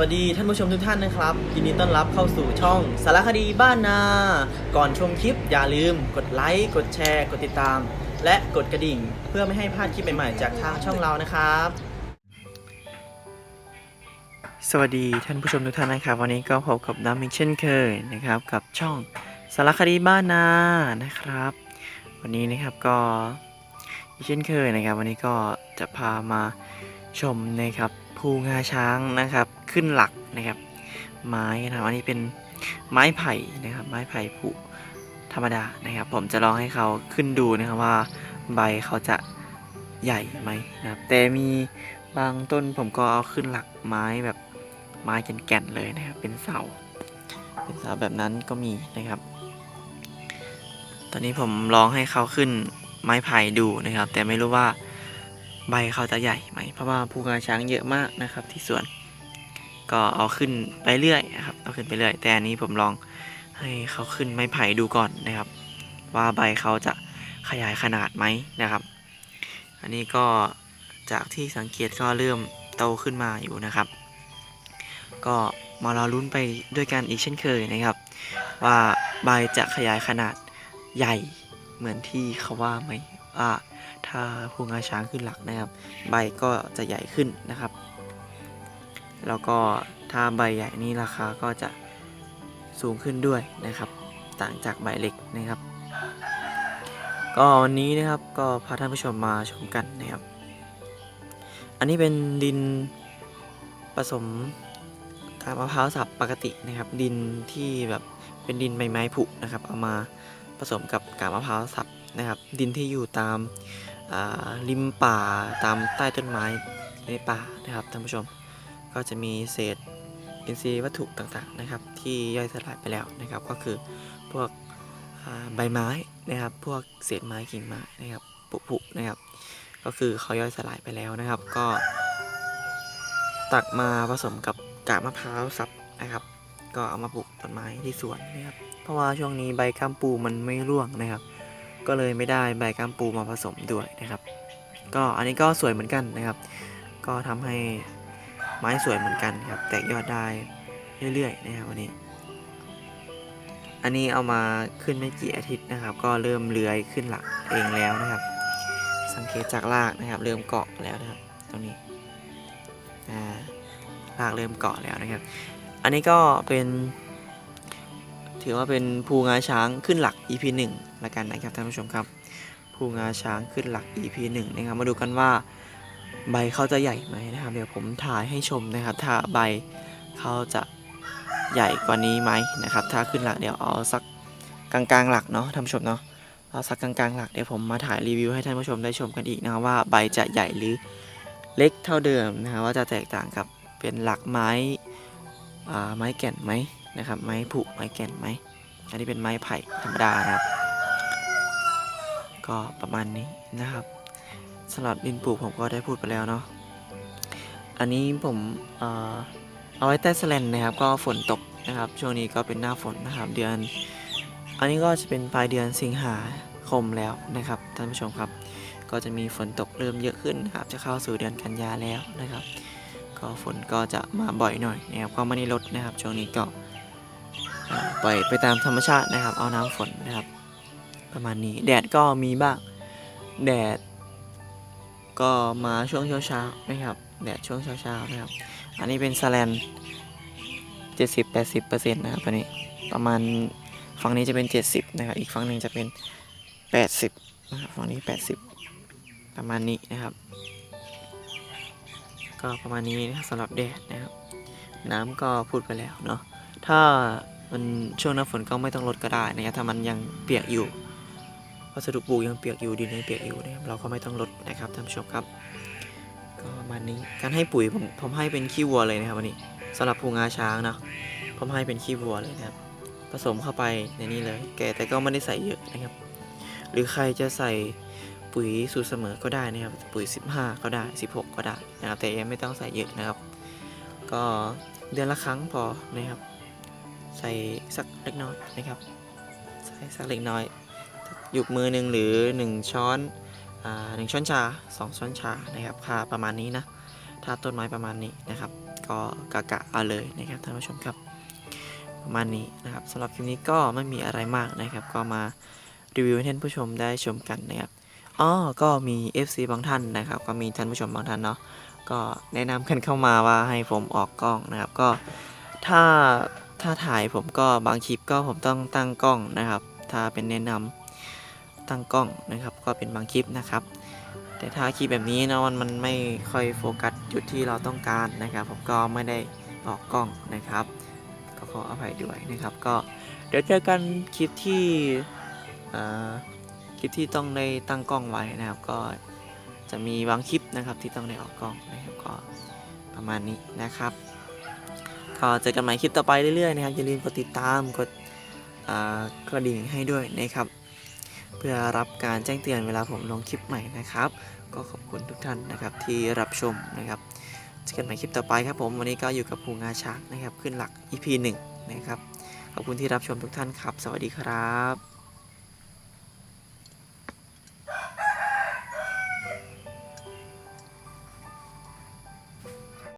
วัสดีท่านผู้ชมทุกท่านนะครับยินดีต้อนรับเข้าสู่ช่องสารคดีบ้านนา ก่อนชมคลิปอย่าลืม กดไลค์กดแชร์ กดติดตาม และกดกระดิ่ง เพื่อไม่ให้พลาดคลิปใหม่ๆจากทางช่องเรานะครับ สวัสดีท่านผู้ชมทุกท่านนะครับ วันนี้ก็พบกับน้ำอีกเช่นเคยนะครับ กับช่องสารคดีบ้านนานะครับ วันนี้นะครับก็เช่นเคยนะครับ วันนี้ก็จะพามาชมนะครับภูงาช้างนะครับ ขึ้นหลักนะครับ ไม้นะครับอันนี้เป็นไม้ไผ่นะครับ ไม้ไผ่ผุธรรมดานะครับ ผมจะลองให้เขาขึ้นดูนะครับว่าใบเขาจะใหญ่ไหมนะครับ แต่มีบางต้นผมก็เอาขึ้นหลักไม้แบบไม้แก่นๆเลยนะครับ เป็นเสาเป็นเสาแบบนั้นก็มีนะครับ ตอนนี้ผมลองให้เขาขึ้นไม้ไผ่ดูนะครับ แต่ไม่รู้ว่าใบเขาจะใหญ่ไหม เพราะว่าภูงาช้างเยอะมากนะครับที่สวน ก็เอาขึ้นไปเรื่อยนะครับเอาขึ้นไปเรื่อย แต่อันนี้ผมลองให้เขาขึ้นไม้ไผ่ดูก่อนนะครับ ว่าใบเขาจะขยายขนาดไหมนะครับ อันนี้ก็จากที่สังเกตก็เริ่มโตขึ้นมาอยู่นะครับ ก็มารอลุ้นไปด้วยกันอีกเช่นเคยนะครับ ว่าใบจะขยายขนาดใหญ่เหมือนที่เขาว่าไหมว่าถ้าพูงอาช้างขึ้นหลักนะครับ ใบก็จะใหญ่ขึ้นนะครับ แล้วก็ถ้าใบใหญ่นี่ราคาก็จะสูงขึ้นด้วยนะครับ ต่างจากใบเล็กนะครับ ก็วันนี้นะครับก็พาท่านผู้ชมมาชมกันนะครับ อันนี้เป็นดินผสมกาบมะพร้าวสับปกตินะครับ ดินที่แบบเป็นดินใบไม้ผุนะครับ เอามาผสมกับกาบมะพร้าวสับนะครับ ดินที่อยู่ตามาริมป่าตามใต้ต้นไม้ในป่านะครับท่านผู้ชม ก็จะมีเศษอินทรีย์วัตถุต่างๆนะครับ ที่ย่อยสลายไปแล้วนะครับ ก็คือพวกใบไม้นะครับ พวกเศษไม้กิ่งไม้นะครับผุๆนะครับ ก็คือเขาย่อยสลายไปแล้วนะครับ ก็ ตักมาผสมกับกากมะพร้าวสับนะครับ ก็เอามาปลูกต้นไม้ที่สวนนะครับ เพราะว่าช่วงนี้ใบก้ามปูมันไม่ร่วงนะครับ ก็เลยไม่ได้ใบก้ามปูมาผสมด้วยนะครับ ก็อันนี้ก็สวยเหมือนกันนะครับ ก็ทำให้ ไม้สวยเหมือนกันครับ แตกยอดได้เรื่อยๆนะครับวันนี้ อันนี้เอามาขึ้นไม่กี่อาทิตย์นะครับ ก็เริ่มเลื้อยขึ้นหลักเองแล้วนะครับ สังเกตจากรากนะครับ เริ่มเกาะแล้วนะครับ ตรงนี้อ่ารากเริ่มเกาะแล้วนะครับ อันนี้ก็เป็นถือว่าเป็นภูงาช้างขึ้นหลัก EP 1ละกันนะครับท่านผู้ชมครับภูงาช้างขึ้นหลัก EP 1นะครับ มาดูกันว่า ใบเขาจะใหญ่ไหมนะครับ เดี๋ยวผมถ่ายให้ชมนะครับ ถ้าใบเขาจะใหญ่กว่านี้ไหมนะครับ ถ้าขึ้นหลักเดี๋ยวเอาสักกลางๆหลักเนาะท่านผู้ชมเนาะเอาสักกลางๆหลักเดี๋ยวผมมาถ่ายรีวิวให้ท่านผู้ชมได้ชมกันอีกนะครับว่าใบจะใหญ่หรือเล็กเท่าเดิมนะครับว่าจะแตกต่างกับเป็นหลักไม้ไม้แก่นไหมนะครับ ไม้ผุไม้แก่นไหมอันนี้เป็นไม้ไผ่ธรรมดานะครับ ก็ประมาณนี้นะครับ สำหรับดินปลูกผมก็ได้พูดไปแล้วเนาะอันนี้ผมเอ่อเอาไว้ใต้สแลนนะครับ ก็ฝนตกนะครับ ช่วงนี้ก็เป็นหน้าฝนนะครับเดือน อันนี้ก็จะเป็นปลายเดือนสิงหาคมแล้วนะครับท่านผู้ชมครับ ก็จะมีฝนตกเริ่มเยอะขึ้นนะครับ จะเข้าสู่เดือนกันยาแล้วนะครับ ก็ฝนก็จะมาบ่อยหน่อยนะครับก็ไม่ได้ลดนะครับ ช่วงนี้ก็ปล่อยไปตามธรรมชาตินะครับ เอาน้ำฝนนะครับ ประมาณนี้แดดก็มีบ้างแดด ก็มาช่วงเช้าๆนะครับแดดช่วงเช้าๆนะครับ อันนี้เป็นสแลน70-80%นต์นะครับอันนี้ประมาณฝั่งนี้จะเป็น70นะครับอีกฝั่งหนึ่งจะเป็น80นะครับฝั่งนี้80ประมาณนี้นะครับ ก็ประมาณนี้นะครับสำหรับแดดนะครับ น้ำก็พูดไปแล้วเนาะถ้ามันช่วงหน้าฝนก็ไม่ต้องลดก็ได้นะครับถ้ามันยังเปียกอยู่ วัสดุปลูกยังเปียกอยู่ดินยังเปียกอยู่นะครับเราก็ไม่ต้องลดนะครับท่านผู้ชมครับก็มานี้การให้ปุ๋ยผมผมให้เป็นขี้วัวเลยนะครับวันนี้สำหรับภูงาช้างนะผมให้เป็นขี้วัวเลยนะครับ ผสมเข้าไปในนี้เลย แกแต่ก็ไม่ได้ใส่เยอะนะครับ หรือใครจะใส่ปุ๋ยสูตรเสมอก็ได้นะครับ ปุ๋ย 15 ก็ได้ 16 ก็ได้นะครับแต่ยังไม่ต้องใส่เยอะนะครับ ก็เดือนละครั้งพอนะครับ ใส่สักเล็กน้อยนะครับ ใส่สักเล็กน้อย หยุกมือหนึ่งหรือ 1 ช้อนอ่าหนึ่งช้อนชา 2 ช้อนชานะครับค่าประมาณนี้นะถ้าต้นไม้ประมาณนี้นะครับ ก็กะกะเอาเลยนะครับท่านผู้ชมครับ ประมาณนี้นะครับสำหรับคลิปนี้ก็ไม่มีอะไรมากนะครับ ก็มารีวิวให้ท่านผู้ชมได้ชมกันนะครับอ๋อก็มี FC บางท่านนะครับ ก็มีท่านผู้ชมบางท่านเนาะก็แนะนำกันเข้ามาว่าให้ผมออกกล้องนะครับ ก็ถ้าถ้าถ่ายผมก็บางคลิปก็ผมต้องตั้งกล้องนะครับ ถ้าเป็นแนะนำ ตั้งกล้องนะครับ ก็เป็นบางคลิปนะครับ แต่ถ้าคลิปแบบนี้นะมันมันไม่ค่อยโฟกัสจุดที่เราต้องการนะครับ ผมก็ไม่ได้ออกกล้องนะครับ ก็ขออภัยด้วยนะครับ ก็เดี๋ยวเจอกันคลิปที่คลิปที่ต้องได้ตั้งกล้องไว้นะครับ ก็จะมีบางคลิปนะครับที่ต้องได้ออกกล้องนะครับก็ประมาณนี้นะครับก็เจอกันใหม่คลิปต่อไปเรื่อยๆนะครับอย่าลืมกดติดตามกดกระดิ่งให้ด้วยนะครับ เพื่อรับการแจ้งเตือนเวลาผมลงคลิปใหม่นะครับ ก็ขอบคุณทุกท่านนะครับที่รับชมนะครับเจอกันใหม่คลิปต่อไปครับผมวันนี้ก็อยู่กับภูงาช้างนะครับ ขึ้นหลัก EP 1 นะครับขอบคุณที่รับชมทุกท่านครับ สวัสดีครับ